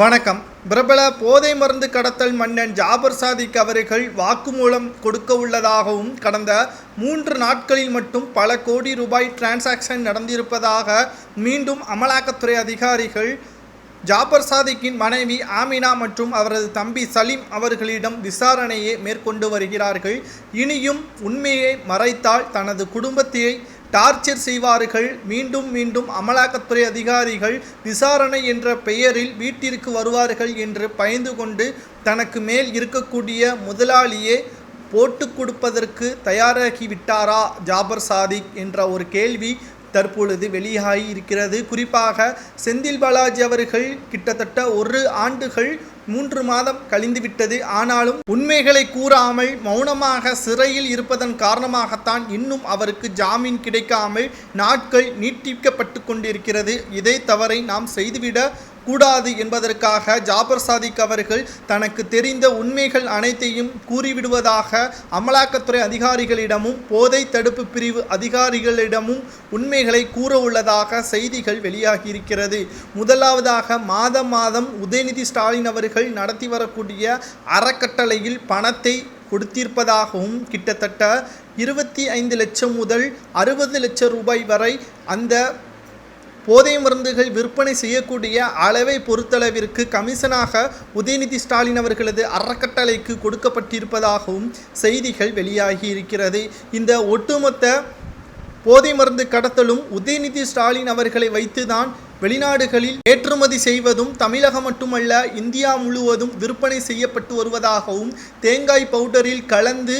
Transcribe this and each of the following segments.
வணக்கம். பிரபல போதை மருந்து கடத்தல் மன்னன் ஜாபர் சாதிக் அவர்கள் வாக்குமூலம் கொடுக்க உள்ளதாகவும் கடந்த மூன்று நாட்களில் மட்டும் பல கோடி ரூபாய் டிரான்சாக்ஷன் நடந்திருப்பதாக மீண்டும் அமலாக்கத்துறை அதிகாரிகள் ஜாபர் சாதிக்கின் மனைவி ஆமினா மற்றும் அவரது தம்பி சலீம் அவர்களிடம் விசாரணையை மேற்கொண்டு வருகிறார்கள். இனியும் உண்மையை மறைத்தால் தனது குடும்பத்தை டார்ச்சர் செய்வார்கள். மீண்டும் மீண்டும் அமலாக்கத்துறை அதிகாரிகள் விசாரணை என்ற பெயரில் வீட்டிற்கு வருவார்கள் என்று பயந்து கொண்டு தனக்கு மேல் இருக்கக்கூடிய முதலாளியே போட்டு கொடுப்பதற்கு தயாராகிவிட்டாரா ஜாபர் சாதிக் என்ற ஒரு கேள்வி தற்பொழுது வெளியாகி இருக்கிறது. குறிப்பாக செந்தில் பாலாஜி அவர்கள் கிட்டத்தட்ட ஒரு ஆண்டுகள் மூன்று மாதம் கழிந்துவிட்டது. ஆனாலும் உண்மைகளை கூறாமல் மௌனமாக சிறையில் இருப்பதன் காரணமாகத்தான் இன்னும் அவருக்கு ஜாமீன் கிடைக்காமல் நாட்கள் நீட்டிக்கப்பட்டு கொண்டிருக்கிறது. இதை தவறை நாம் செய்துவிட கூடாது என்பதற்காக ஜாபர் சாதிக் அவர்கள் தனக்கு தெரிந்த உண்மைகள் அனைத்தையும் கூறிவிடுவதாக அமலாக்கத்துறை அதிகாரிகளிடமும் போதை தடுப்பு பிரிவு அதிகாரிகளிடமும் உண்மைகளை கூற உள்ளதாக செய்திகள் வெளியாகியிருக்கிறது. முதலாவதாக மாதம் மாதம் உதயநிதி ஸ்டாலின் அவர்கள் நடத்தி வரக்கூடிய அறக்கட்டளையில் பணத்தை கொடுத்திருப்பதாகவும் கிட்டத்தட்ட இருபத்தி ஐந்து லட்சம் முதல் அறுபது லட்சம் ரூபாய் வரை அந்த போதை மருந்துகள் விற்பனை செய்யக்கூடிய அளவை பொறுத்தளவிற்கு கமிஷனாக உதயநிதி ஸ்டாலின் அவர்களது அறக்கட்டளைக்கு கொடுக்கப்பட்டிருப்பதாகவும் செய்திகள் வெளியாகி இருக்கிறது. இந்த ஒட்டுமொத்த போதை மருந்து கடத்தலும் உதயநிதி ஸ்டாலின் அவர்களை வைத்துதான் வெளிநாடுகளில் ஏற்றுமதி செய்வதும் தமிழகம் மட்டுமல்ல இந்தியா முழுவதும் விற்பனை செய்யப்பட்டு வருவதாகவும் தேங்காய் பவுடரில் கலந்து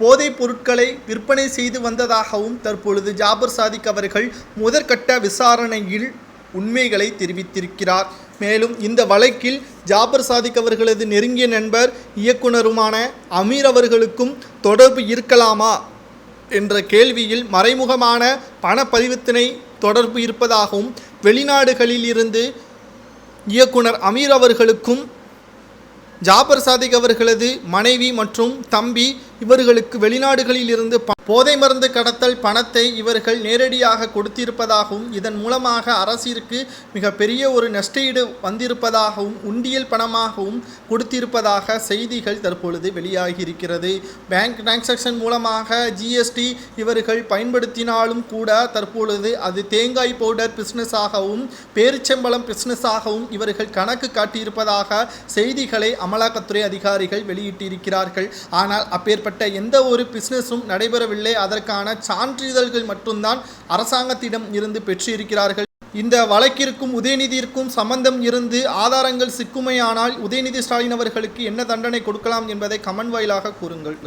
போதைப் பொருட்களை விற்பனை செய்து வந்ததாகவும் தற்பொழுது ஜாபர் சாதிக் அவர்கள் முதற்கட்ட விசாரணையில் உண்மைகளை தெரிவித்திருக்கிறார். மேலும் இந்த வழக்கில் ஜாபர் சாதிக் அவர்களது நெருங்கிய நண்பர் இயக்குனருமான அமீர் அவர்களுக்கும் தொடர்பு இருக்கலாமா என்ற கேள்வியில் மறைமுகமான பண பரிவர்த்தனை தொடர்பு இருப்பதாகவும் வெளிநாடுகளில் இருந்து இயக்குனர் அமீர் அவர்களுக்கும் ஜாபர் சாதிக் அவர்களது மனைவி மற்றும் தம்பி இவர்களுக்கு வெளிநாடுகளில் இருந்து ப- போதை மருந்து கடத்தல் பணத்தை இவர்கள் நேரடியாக கொடுத்திருப்பதாகவும் இதன் மூலமாக அரசிற்கு மிகப்பெரிய ஒரு நஷ்டஈடு வந்திருப்பதாகவும் உண்டியல் பணமாகவும் கொடுத்திருப்பதாக செய்திகள் தற்பொழுது வெளியாகி இருக்கிறது பேங்க் டிரான்சாக்ஷன் மூலமாக ஜிஎஸ்டி இவர்கள் பயன்படுத்தினாலும் கூட தற்பொழுது அது தேங்காய் பவுடர் பிஸ்னஸாகவும் பேரிச்சம்பளம் பிஸ்னஸாகவும் இவர்கள் கணக்கு காட்டியிருப்பதாக செய்திகளை அமலாக்கத்துறை அதிகாரிகள் வெளியிட்டிருக்கிறார்கள். ஆனால் அப்பேற்பட்ட எந்த ஒரு பிஸ்னஸும் நடைபெறவில்லை. அதற்கான சான்றிதழ்கள் மட்டும்தான் அரசாங்கத்திடம் இருந்து பெற்றிருக்கிறார்கள். இந்த வழக்கிற்கும் உதயநிதியிற்கும் சம்பந்தம் இருந்து ஆதாரங்கள் சிக்குமையானால் உதயநிதி ஸ்டாலின் அவர்களுக்கு என்ன தண்டனை கொடுக்கலாம் என்பதை கமன் வாயிலாக கூறுங்கள்.